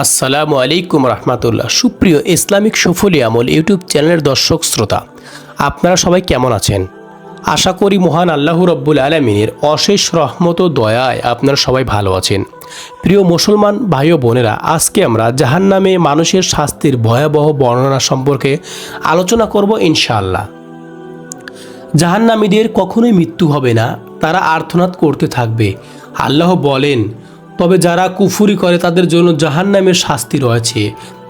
আসসালামু আলাইকুম রহমতুল্লাহ। সুপ্রিয় ইসলামিক সফলি আমল ইউটিউব চ্যানেলের দর্শক শ্রোতা, আপনারা সবাই কেমন আছেন? আশা করি মহান আল্লাহ রব্বুল আলমিনের অশেষ রহমত ও দয়ায় আপনারা সবাই ভালো আছেন। প্রিয় মুসলমান ভাই ও বোনেরা, আজকে আমরা জাহান নামে মানুষের শাস্তির ভয়াবহ বর্ণনা সম্পর্কে আলোচনা করব ইনশাআল্লাহ। জাহান্নামীদের কখনোই মৃত্যু হবে না, তারা আর্থনাদ করতে থাকবে। আল্লাহ বলেন তবে যারা কুফুরি করে তাদের জন্য জাহান্নামের শাস্তি রয়েছে।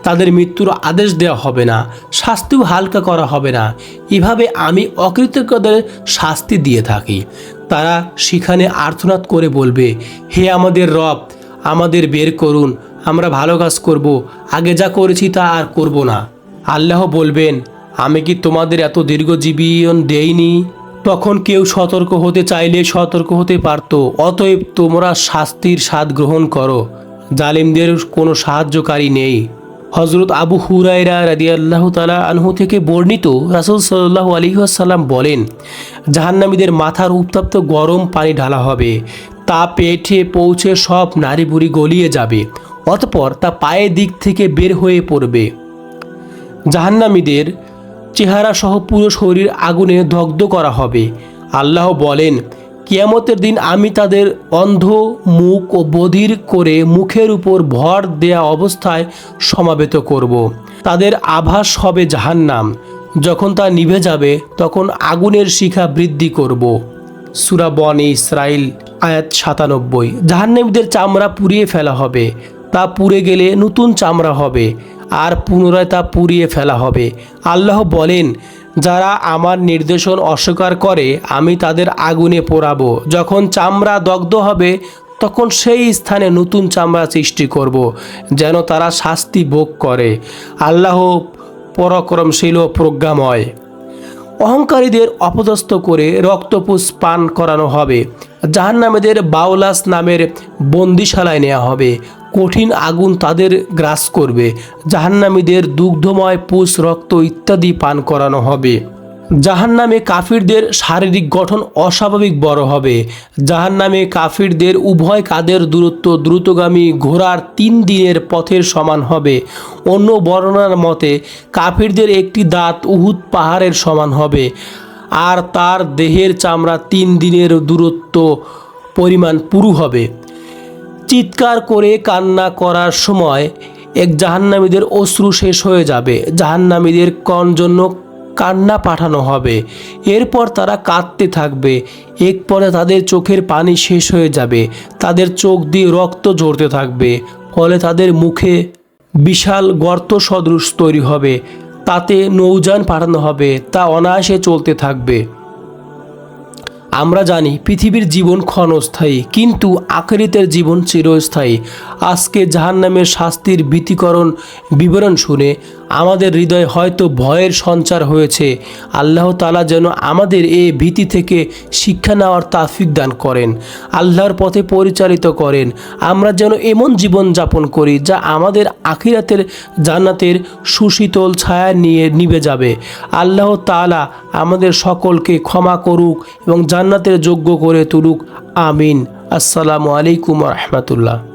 তাদের মৃত্যুর আদেশ দেওয়া হবে না, শাস্তিও হালকা করা হবে না। এভাবে আমি অকৃতজ্ঞদের শাস্তি দিয়ে থাকি। তারা সেখানে আর্থনাদ করে বলবে, হে আমাদের রব, আমাদের বের করুন, আমরা ভালো কাজ করব, আগে যা করেছি তা আর করব না। আল্লাহ বলবেন, আমি কি তোমাদের এত দীর্ঘজীবন দেইনি? তখন কেউ সতর্ক হতে চাইলে সতর্ক হতে পারত। অতএব তোমরা শাস্তির স্বাদ গ্রহণ করো। জালিমদের কোনো সাহায্যকারী নেই। হজরত আবু হুরাইরা রাদিয়াল্লাহু তালা আনহু থেকে বর্ণিত রাসুল সাল্লাহ আলহিহাসাল্লাম বলেন, জাহান্নামীদের মাথার উত্তপ্ত গরম পানি ঢালা হবে। তা পেটে পৌঁছে সব নারী বুড়ি গলিয়ে যাবে। অতপর তা পায়ের দিক থেকে বের হয়ে পড়বে। জাহান্নামীদের চেহারা সহ পুরো শরীর আগুনে দগ্ধ করা হবে। আল্লাহ বলেন, কিয়ামতের দিন আমি তাদের অন্ধ মুখ ও বধির করে মুখের উপর ভর দেয়া অবস্থায় সমাবেত করব। তাদের আভাস হবে জাহান্নাম। যখন তা নিভে যাবে, তখন আগুনের শিখা বৃদ্ধি করব। সুরা বনে ইসরাইল আয়াত সাতানব্বই। জাহান্নামীদের চামড়া পুড়িয়ে ফেলা হবে। তা পুড়ে গেলে নতুন চামড়া হবে। আর পুনরায় তা পুড়িয়ে ফেলা হবে। আল্লাহ বলেন, যারা আমার নির্দেশন অস্বীকার করে, আমি তাদের আগুনে পোড়াবো। যখন চামড়া দগ্ধ হবে, তখন সেই স্থানে নতুন চামড়া সৃষ্টি করব, যেন তারা শাস্তি ভোগ করে। আল্লাহ পরাক্রমশীল ও প্রজ্ঞাময়। অহংকারীদের অপদস্থ করে রক্তপুষ পান করানো হবে। জাহান্নামেদের বাউলাস নামের বন্দিশালায় নেওয়া হবে। কঠিন আগুন তাদের গ্রাস করবে। জাহান্নামীদের দুগ্ধময় পুষ, রক্ত ইত্যাদি পান করানো হবে। জাহান্নামে কাফিরদের শারীরিক গঠন অস্বাভাবিক বড় হবে। জাহান্নামে কাফিরদের উভয় কাদের দূরত্ব দ্রুতগামী ঘোড়ার তিন দিনের পথের সমান হবে। অন্য বর্ণনার মতে, কাফিরদের একটি দাঁত উহুদ পাহাড়ের সমান হবে। আর তার দেহের চামড়া তিন দিনের দূরত্ব পরিমাণ পুরু হবে। চিৎকার করে কান্না করার সময় এক জাহান্নামীদের অশ্রু শেষ হয়ে যাবে। জাহান্নামীদের কন জন্য কান্না পাঠানো হবে। এরপর তারা কাঁদতে থাকবে। এক পরে তাদের চোখের পানি শেষ হয়ে যাবে। তাদের চোখ দিয়ে রক্ত ঝরতে থাকবে। ফলে তাদের মুখে বিশাল গর্ত সদৃশ তৈরি হবে। তাতে নৌযান পাঠানো হবে। তা অনায়াসে চলতে থাকবে। আমরা জানি পৃথিবীর জীবন ক্ষণস্থায়ী, কিন্তু আখেরিতের জীবন চিরস্থায়ী। আজকে জাহান্নামের শাস্তির ভীতিকরণ বিবরণ শুনে আমাদের হৃদয়ে হয়তো ভয়ের সঞ্চার হয়েছে। আল্লাহ তালা যেন আমাদের এই ভীতি থেকে শিক্ষা নেওয়ার তাফিক দান করেন। আল্লাহর পথে পরিচালিত করেন। আমরা যেন এমন জীবন যাপন করি যা আমাদের আখিরাতের জান্নাতের সুশীতল ছায়া নিয়ে নিভে যাবে। আল্লাহ তালা আমাদের সকলকে ক্ষমা করুক এবং জান্নাতের যোগ্য করে তুলুক। আমিন। আসসালামু আলাইকুম রহমতুল্লাহ।